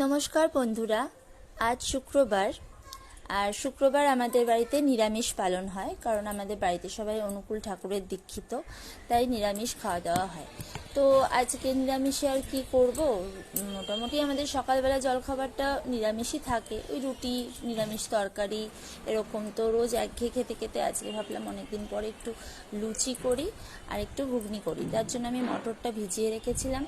নমস্কার বন্ধুরা, আজ শুক্রবার, আর শুক্রবার আমাদের বাড়িতে নিরামিষ পালন হয়, কারণ আমাদের বাড়িতে সবাই অনুকূল ঠাকুরের দীক্ষিত, তাই নিরামিষ খাওয়া দাওয়া হয়। তো আজকে নিরামিষে আর কি করব? মোটামুটি আমাদের সকালবেলা জলখাবারটা নিরামিষই থাকে, ওই রুটি, নিরামিষ তরকারি, এরকম তো রোজ একঘেয়ে খেতে খেতে আজকে ভাবলাম অনেকদিন পরে একটু লুচি করি, আর একটু ঘুগনি করি। তার জন্য আমি মটরটা ভিজিয়ে রেখেছিলাম।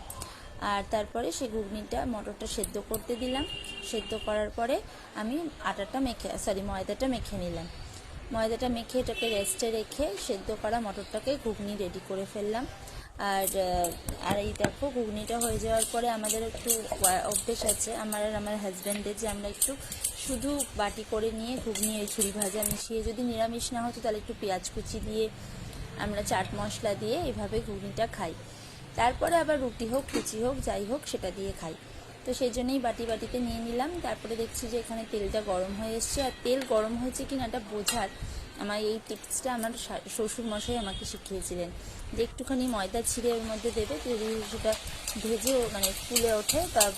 আর তারপরে সেই ঘুগনিটা মটরটা সেদ্ধ করতে দিলাম। সেদ্ধ করার পরে আমি আটাটা মেখে সরি ময়দাটা মেখে নিলাম। ময়দাটা মেখে এটাকে রেস্টে রেখে সেদ্ধ করা মটরটাকে ঘুগনি রেডি করে ফেললাম। আর আর এই দেখো ঘুগনিটা হয়ে যাওয়ার পরে আমাদের একটু অভ্যেস আছে। আমার আর আমার হাজব্যান্ডের যে আমরা একটু শুধু বাটি করে নিয়ে ঘুগনি ওই ঝুড়ি ভাজা মিশিয়ে যদি নিরামিষ না হতো তাহলে একটু পেঁয়াজ কুচি দিয়ে আমরা চাট মশলা দিয়ে এভাবে ঘুগনিটা খাই। তারপরে আবার রুটি হোক লুচি হোক, যাই হোক, সেটা দিয়ে খাই। তো সেই জন্যই বাটি বাটিতে নিয়ে নিলাম। তারপরে দেখছি যে এখানে তেলটা গরম হয়ে এসছে। আর তেল গরম হয়েছে কিনা এটা বোঝার আমার এই টিপসটা আমার শা- শ্বশুর মশাই আমাকে শিখিয়েছিলেন যে একটুখানি ময়দা ছিঁড়ে ওর মধ্যে দেবে, যদি সেটা ভেজে মানে ফুলে ওঠে বা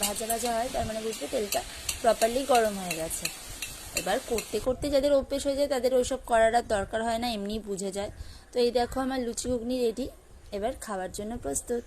ভাজা ভাজা হয়, তার মানে বুঝবে তেলটা প্রপারলি গরম হয়ে গেছে। এবার করতে করতে যাদের অভ্যেস হয়ে যায়, তাদের ওইসব করার আর দরকার হয় না, এমনিই বুঝে যায়। তো এই দেখো আমার লুচি ঘুগনি রেডি এবার খাওয়ার জন্য প্রস্তুত।